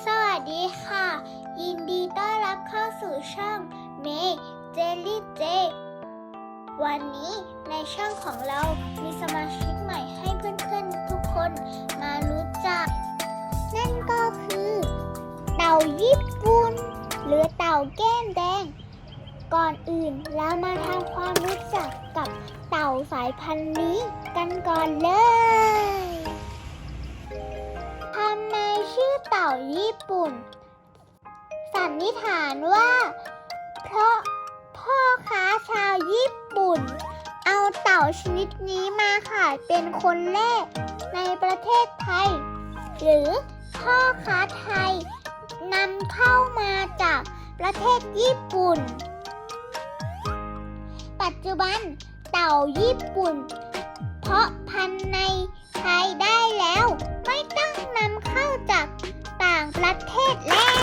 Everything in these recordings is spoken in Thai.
สวัสดีค่ะ ยินดีต้อนรับเข้าสู่ช่องเมเจลลี่เจ วันนี้ในช่องของเรามีสมาชิกใหม่ให้เพื่อนๆทุกคนมารู้จัก นั่นก็คือ เต่าญี่ปุ่นหรือเต่าแก้มแดง ก่อนอื่นเรามาทำความรู้จักกับเต่าสายพันธุ์นี้กันก่อนเลย เต่าญี่ปุ่น สันนิษฐานว่า เพราะพ่อค้าชาวญี่ปุ่น เอาเต่าชนิดนี้มาขายเป็นคนแรกในประเทศไทย หรือพ่อค้าไทยนำเข้ามาจากประเทศญี่ปุ่น ปัจจุบันเต่าญี่ปุ่น เพาะพันธุ์ในไทยได้แล้วไม่ต้องนำเข้าจาก ต่างประเทศแล้ว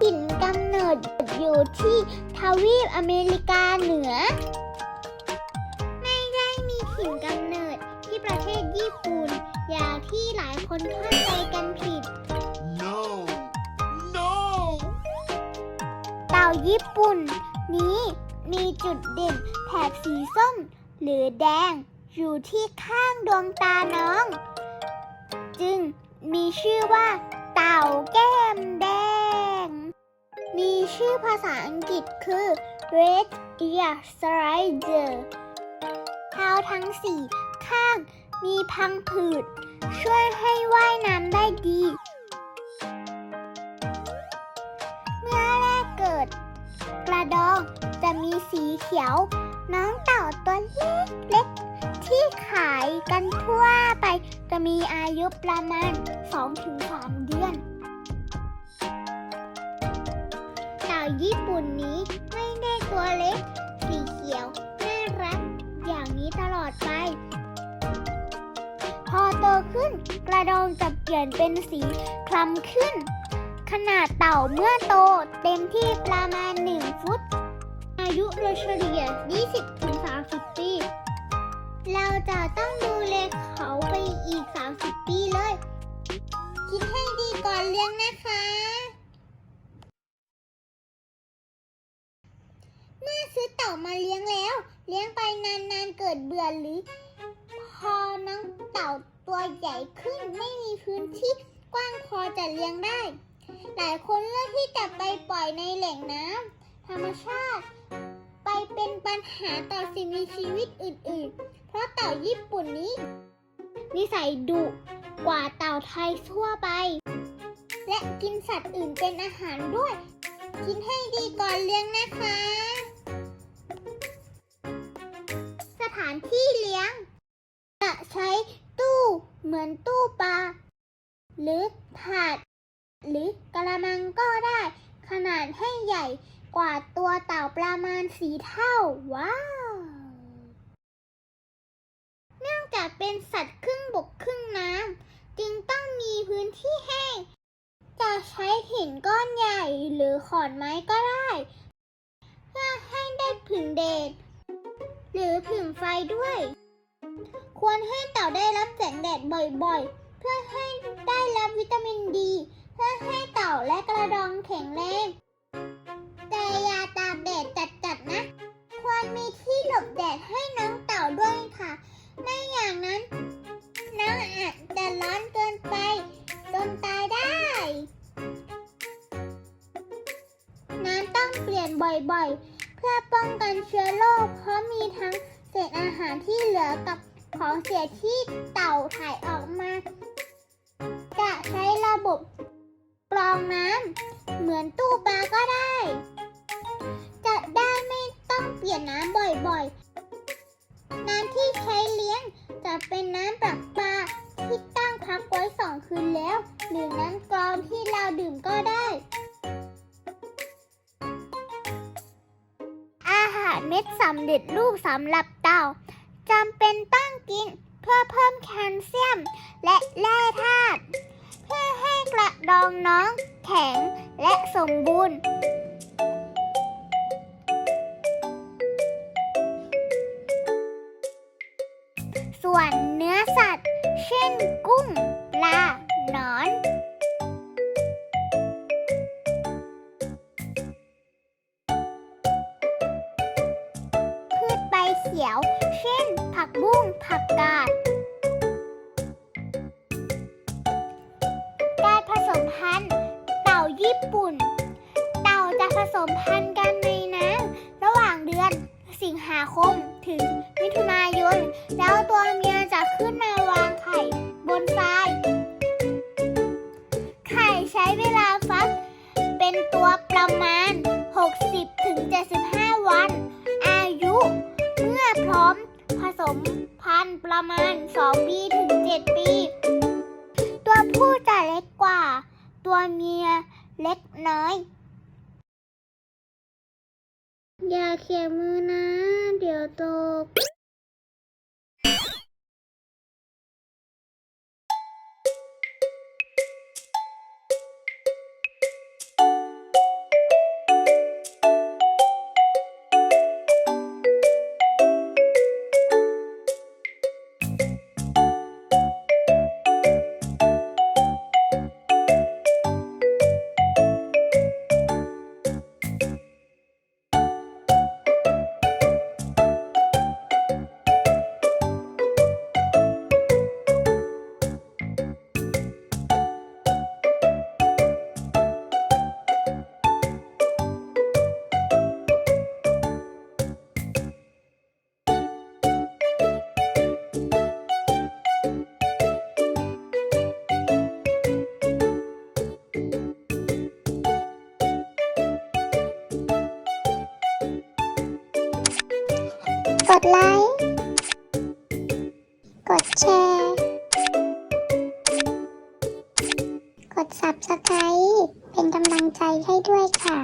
ถิ่นกำเนิดอยู่ที่ทวีปอเมริกาเหนือ ไม่ได้มีถิ่นกำเนิดที่ประเทศญี่ปุ่น อย่างที่หลายคนเข้าใจกันผิด No! No! เต่าญี่ปุ่น นี้มีจุดเด่นแถบสีส้มหรือแดงอยู่ที่ข้างดวงตาน้อง จึงมีชื่อว่า เต่าแก้มแดง มีชื่อภาษาอังกฤษคือ Red Ear Strider เท้าทั้งสี่ข้างมีพังผืด ช่วยให้ว่ายน้ำได้ดี เมื่อแรกเกิด กระดองจะมีสีเขียว น้องเต่าตัวเล็กๆที่ขายกันทั่วไป จะมีอายุประมาณ 2-3 เดือน เต่าญี่ปุ่นนี้ไม่ได้ตัวเล็ก สีเขียว น่ารัก อย่างนี้ตลอดไป พอโตขึ้นกระดองจะเปลี่ยนเป็นสีคล้ำขึ้น ขนาดเต่าเมื่อโตเต็มที่ประมาณ 1 ฟุต อายุโดยเฉลี่ย 20-30 ปี เราจะต้องดูแลเขาไปอีก 30 ปีเลย คิดให้ดีก่อนเลี้ยงนะคะ เมื่อซื้อเต่ามาเลี้ยงแล้ว เลี้ยงไปนานๆเกิดเบื่อหรือ พอน้องเต่าตัวใหญ่ขึ้นไม่มีพื้นที่กว้างพอจะเลี้ยงได้ หลายคนเลือกที่จะไปปล่อยในแหล่งน้ำธรรมชาติ เป็นปัญหาต่อสิ่งมีชีวิตอื่น ๆ เพราะเต่าญี่ปุ่นนี้ นิสัยดุกว่าเต่าไทยทั่วไป และกินสัตว์อื่นเป็นอาหารด้วยคิดให้ดีก่อนเลี้ยงนะคะ สถานที่เลี้ยง จะใช้ตู้เหมือนตู้ปลาหรือถาด หรือกระมังก็ได้ ขนาดให้ใหญ่ กว่าตัวเต่าประมาณสีเท่า ว้าว เนื่องจากเป็นสัตว์ครึ่งบกครึ่งน้ำจึงต้องมีพื้นที่แห้ง จะใช้หินก้อนใหญ่หรือขอนไม้ก็ได้ เพื่อให้ได้ผึ่งแดดหรือผึ่งไฟด้วย ควรให้เต่าได้รับแสงแดดบ่อยๆ เพื่อให้ได้รับวิตามินดี เพื่อให้เต่าและกระดองแข็งแรง บ่อยๆ เพื่อป้องกันเชื้อโรคเพราะมีทั้งเศษอาหารที่เหลือกับของเสียที่เต่าถ่ายออกมา ม็ดสำเร็จรูปสำหรับเต่าจำเป็นต้องกินเพื่อเพิ่มแคลเซียม และแร่ธาตุเพื่อให้กระดองน้องแข็งและสมบูรณ์ส่วนเนื้อสัตว์ เช่นกุ้งปลา เขียว เช่น ผักบุ้ง ผักกาด การผสมพันธุ์เต่าญี่ปุ่น เต่าจะผสมพันธุ์กันในน้ำระหว่างเดือนสิงหาคมถึง 2 ปี ถึง 7 ปี ตัวผู้จะเล็กกว่า ตัวเมียเล็กน้อย อย่าเขี่ยมือนะ เดี๋ยวตก ไลค์ กดแชร์ กด Subscribe เป็นกำลังใจให้ด้วยค่ะ